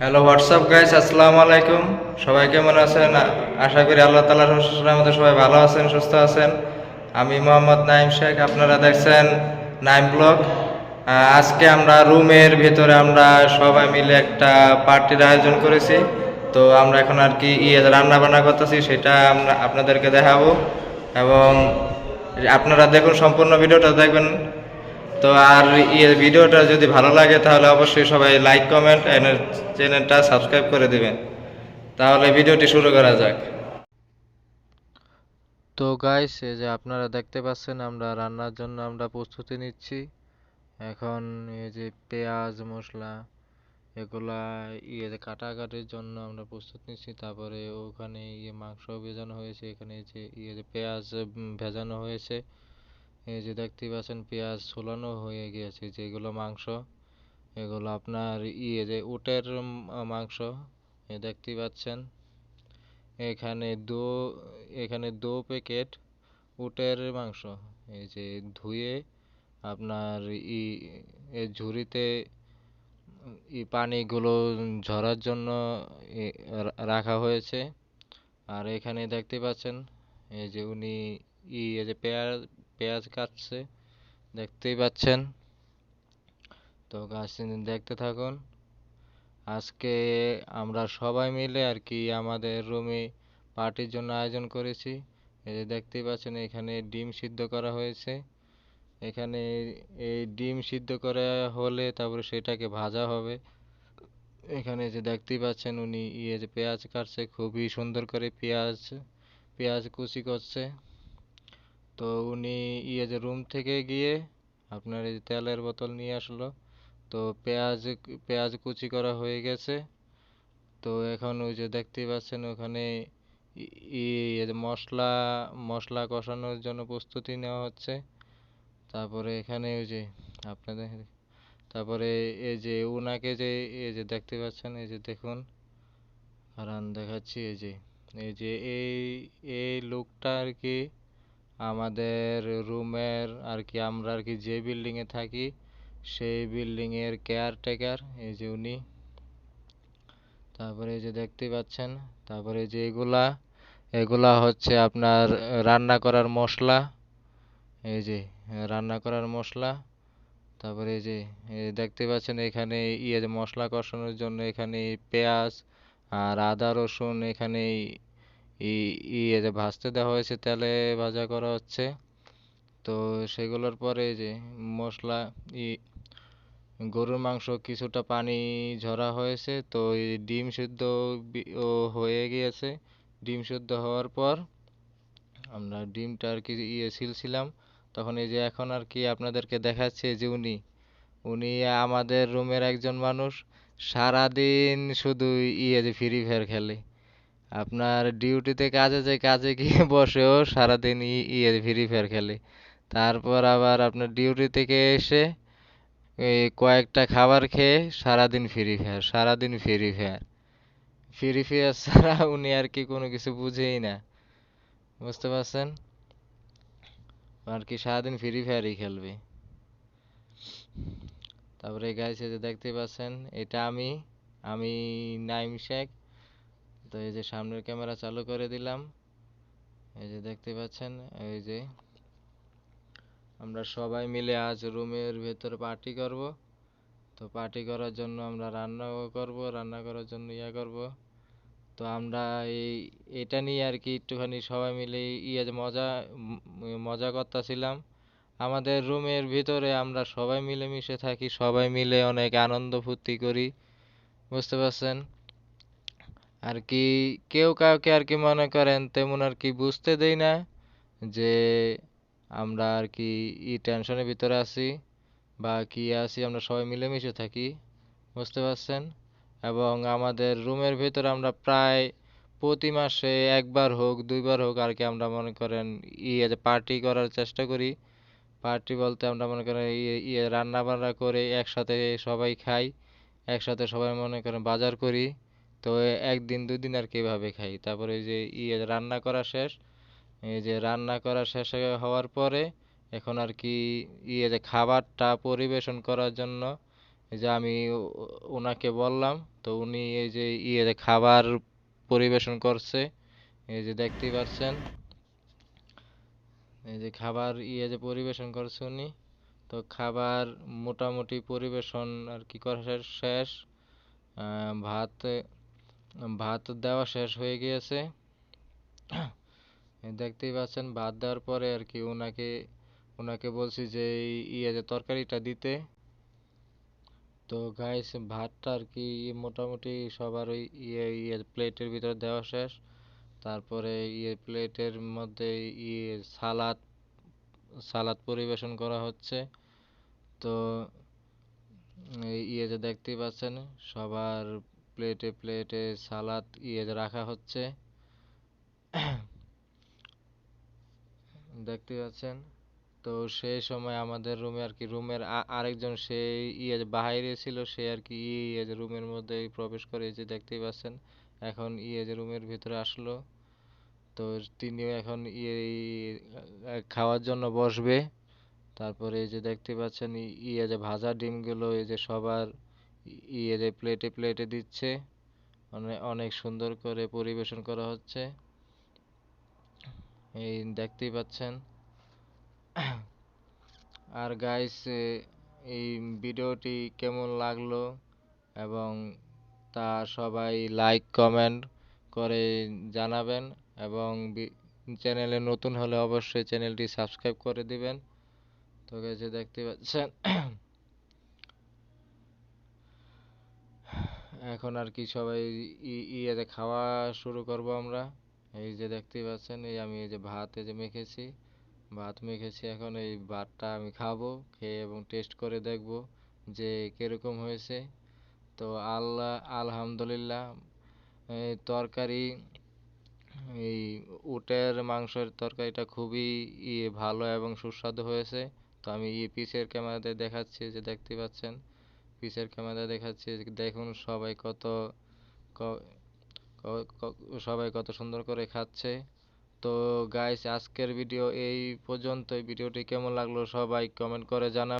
Hello WhatsApp guys আসসালামু আলাইকুম। সবাই কেমন আছেন? আশা করি আল্লাহ তালার আমাদের সবাই ভালো আছেন, সুস্থ আছেন। আমি মোহাম্মদ নাইম শেখ, আপনারা দেখছেন নাইম ব্লগ। আজকে আমরা রুমের ভিতরে আমরা সবাই মিলে একটা পার্টির আয়োজন করেছি। তো আমরা এখন আর কি ইয়ে রান্না বান্না করতেছি, সেটা আমরা আপনাদেরকে দেখাবো। এবং আপনারা দেখুন সম্পূর্ণ ভিডিওটা, দেখবেন তো আর ইয়ে ভিডিওটা যদি ভালো লাগে, তাহলে অবশ্যই সবাই লাইক কমেন্ট চ্যানেলটা সাবস্ক্রাইব করে দিবেন। তাহলে ভিডিওটি শুরু করা যাক। তো গাইস এই যে আপনারা দেখতে পাচ্ছেন, আমরা রান্নার জন্য আমরা প্রস্তুতি নিচ্ছি। এখন এই যে পেঁয়াজ মশলা এগুলা ইয়ে কাটাকাটির জন্য আমরা প্রস্তুত নিচ্ছি। তারপরে ওখানে ইয়ে মাংস ভেজানো হয়েছে, এখানে যে ইয়ে পেঁয়াজ ভেজানো হয়েছে। এই যে দেখতেই পাচ্ছেন পেঁয়াজ ছোলানো হয়ে গিয়েছে, যেগুলো মাংস, এগুলো আপনার ইয়ে যে উটের মাংস, এ দেখতেই পাচ্ছেন। এখানে দো, এখানে দু প্যাকেট উটের মাংস, এই যে ধুয়ে আপনার ই, এ ঝুড়িতে ই পানিগুলো ঝরার জন্য রাখা হয়েছে। আর এখানে দেখতে পাচ্ছেন, এই যে উনি ই, এই যে পেঁয়াজ পেঁয়াজ কাটছে, দেখতেই পাচ্ছেন। তো গাছ দেখতে থাকুন। আজকে আমরা সবাই মিলে আর কি আমাদের রুমে পার্টির জন্য আয়োজন করেছি। এই যে দেখতেই পাচ্ছেন, এখানে ডিম সিদ্ধ করা হয়েছে। এখানে এই ডিম সিদ্ধ করা হলে তারপরে সেটাকে ভাজা হবে। এখানে যে দেখতেই পাচ্ছেন, উনি ইয়ে যে পেঁয়াজ কাটছে, খুবই সুন্দর করে পেঁয়াজ পেঁয়াজ কুচি করছে। তো উনি ইয়ে যে রুম থেকে গিয়ে আপনার এই তেলের বোতল নিয়ে আসলো, তো পেঁয়াজ পেঁয়াজ কুচি করা হয়ে গেছে। তো এখন ওই যে দেখতেই পাচ্ছেন ওখানে ই- ই মশলা মশলা কষানোর জন্য প্রস্তুতি নেওয়া হচ্ছে। তারপরে এখানে ওই যে আপনাদের, তারপরে এই যে উনাকে যে, এই যে দেখতে পাচ্ছেন, এই যে দেখুন। কারণ দেখাচ্ছি এই যে এই যে এই এই লোকটা আর কি আমাদের রুমের আর কি, আমরা আর কি যে বিল্ডিং এ থাকি, সেই বিল্ডিং এর কেয়ারটেকার এই যে উনি। তারপরে এই যে দেখতে পাচ্ছেন, তারপরে যে এগুলা এগুলা হচ্ছে আপনার রান্না করার মশলা, এই যে রান্না করার মশলা, তারপরে এই যে দেখতে পাচ্ছেন এখানে ইয়ে মশলা কষানোর জন্য এখানে পেঁয়াজ আর আদা রসুন এখানে ইয়ে যে ভাজতে দেওয়া হয়েছে তেলে ভাজা করা হচ্ছে। তো সেগুলোর পরে যে মশলা, ই গরুর মাংস কিছুটা পানি ঝরা হয়েছে, তো ডিম সিদ্ধ হয়ে গিয়েছে। ডিম সিদ্ধ হওয়ার পর আমরা ডিমটা আর কি ইয়ে ছিলছিলাম তখন এই যে এখন আর কি আপনাদেরকে দেখাচ্ছে যে উনি উনি আমাদের রুমের একজন মানুষ, সারাদিন শুধু ইয়ে যে ফ্রি ফায়ার খেলে। আপনার ডিউটিতে কাজে যে কাজে গিয়ে বসেও সারাদিন ই- ইয়ে ফ্রি ফায়ার খেলে। তারপর আবার আপনার ডিউটি থেকে এসে এই কয়েকটা খাবার খেয়ে সারাদিন ফ্রি ফায়ার সারাদিন ফ্রি ফায়ার ফ্রি ফায়ার ছাড়া উনি আর কি কোনো কিছু বুঝেই না। বুঝতে পারছেন? আর কি সারাদিন ফ্রি ফায়ারই খেলবে। তারপরে এই যে দেখতে পাচ্ছেন, এটা আমি আমি নাইম শেখ। তো এই যে সামনের ক্যামেরা চালু করে দিলাম। এই যে দেখতে পাচ্ছেন, এই যে আমরা সবাই মিলে আজ রুমের ভেতরে পার্টি করব। তো পার্টি করার জন্য আমরা রান্নাও করব, রান্না করার জন্য ইয়া করব। তো আমরা এই, এটা নিয়ে আর কি একটুখানি সবাই মিলে ইয়ে মজা মজা করতেছিলাম। আমাদের রুমের ভিতরে আমরা সবাই মিলেমিশে থাকি, সবাই মিলে অনেক আনন্দ ফুর্তি করি। বুঝতে পারছেন? আর কি কেউ কাউকে আর কি মনে করেন তেমন আর কি বুঝতে দেই না যে আমরা আর কি ই টেনশনের ভিতরে আছি বা কি আছি, আমরা সবাই মিলেমিশে থাকি, বুঝতে পারছেন? এবং আমাদের রুমের ভিতরে আমরা প্রায় প্রতি মাসে একবার হোক, দুইবার হোক আর কি আমরা মনে করেন ইয়ে পার্টি করার চেষ্টা করি। পার্টি বলতে আমরা মনে করেন ইয়ে ইয়ে রান্না বান্না করে একসাথে সবাই খাই, একসাথে সবাই মনে করেন বাজার করি। তো একদিন দুই দিন আর কি এভাবে খাই। তারপরে ওই যে ইয়ে রান্না করা শেষ। এই যে রান্না করা শেষ হওয়ার পরে এখন আর কি ইয়ে যে খাবারটা পরিবেশন করার জন্য যে আমি ওনাকে বললাম, তো উনি এই যে ইয়ে যে খাবার পরিবেশন করছে, এই যে দেখতেই পাচ্ছেন, এই যে খাবার ইয়ে যে পরিবেশন করছে উনি, তো খাবার মোটামুটি পরিবেশন আর কি করা শেষ। ভাত ভাত দেওয়া শেষ হয়ে গিয়েছে। দেখতেই পাচ্ছেন, ভাত দেওয়ার পরে আর কি ওনাকে ওনাকে বলছি যে ইয়ে যে তরকারিটা দিতে। তো গাইস ভাতটা আর কি মোটামুটি সবার ওই ইয়ে ইয়ে প্লেটের ভিতর দেওয়া শেষ। তারপরে ইয়ে প্লেটের মধ্যে ইয়ে সালাদ সালাদ পরিবেশন করা হচ্ছে। তো ইয়ে যে দেখতেই পাচ্ছেন, সবার প্লেটে প্লেটে সালাদ ইয়ে রাখা হচ্ছে। দেখতে পাচ্ছেন? তো সেই সময় আমাদের রুমে আর কি, রুমের আরেকজন সেই ইয়ে যে বাইরে ছিল, সে আর কি ইয়ে রুমের মধ্যে প্রবেশ করে যে দেখতেই পাচ্ছেন? এখন ইয়ে যে রুমের ভিতরে আসলো। তো তিনিও এখন ইয়ে খাওয়ার জন্য বসবে। তারপরে এই যে দেখতে পাচ্ছেন ইয়ে যে ভাজা ডিমগুলো, এই যে সবার ই- ইয়ে যে প্লেটে প্লেটে দিচ্ছে। অনেক অনেক সুন্দর করে পরিবেশন করা হচ্ছে। এই দেখতেই পাচ্ছেন। আর গাইস এই ভিডিওটি কেমন লাগল? এবং তা সবাই লাইক কমেন্ট করে জানাবেন। এবং চ্যানেলে নতুন হলে অবশ্যই চ্যানেলটি সাবস্ক্রাইব করে দিবেন। তো গেছে দেখতে পাচ্ছেন। এখন আর কি সবাই ইয়েতে খাওয়া শুরু করব আমরা। এই যে দেখতেই পাচ্ছেন, এই আমি এই যে ভাত এই যে মেখেছি। ভাত মেখেছি এখন, এই ভাতটা আমি খাব, খেয়ে এবং টেস্ট করে দেখব যে কীরকম হয়েছে। তো আল্লাহ আলহামদুলিল্লাহ, এই তরকারি, এই উটের মাংসের তরকারিটা খুবই ইয়ে ভালো এবং সুস্বাদু হয়েছে। তো আমি পিসের ক্যামেরাতে দেখাচ্ছি যে দেখতে পাচ্ছেন। পিসের ক্যামেরা দেখাচ্ছে, দেখুন সবাই কত ক- সবাই কত সুন্দর করে খাচ্ছে। তো গাইস আজকের ভিডিও এই পর্যন্তই। ভিডিওটি কেমন লাগল সবাই কমেন্ট করে জানাবেন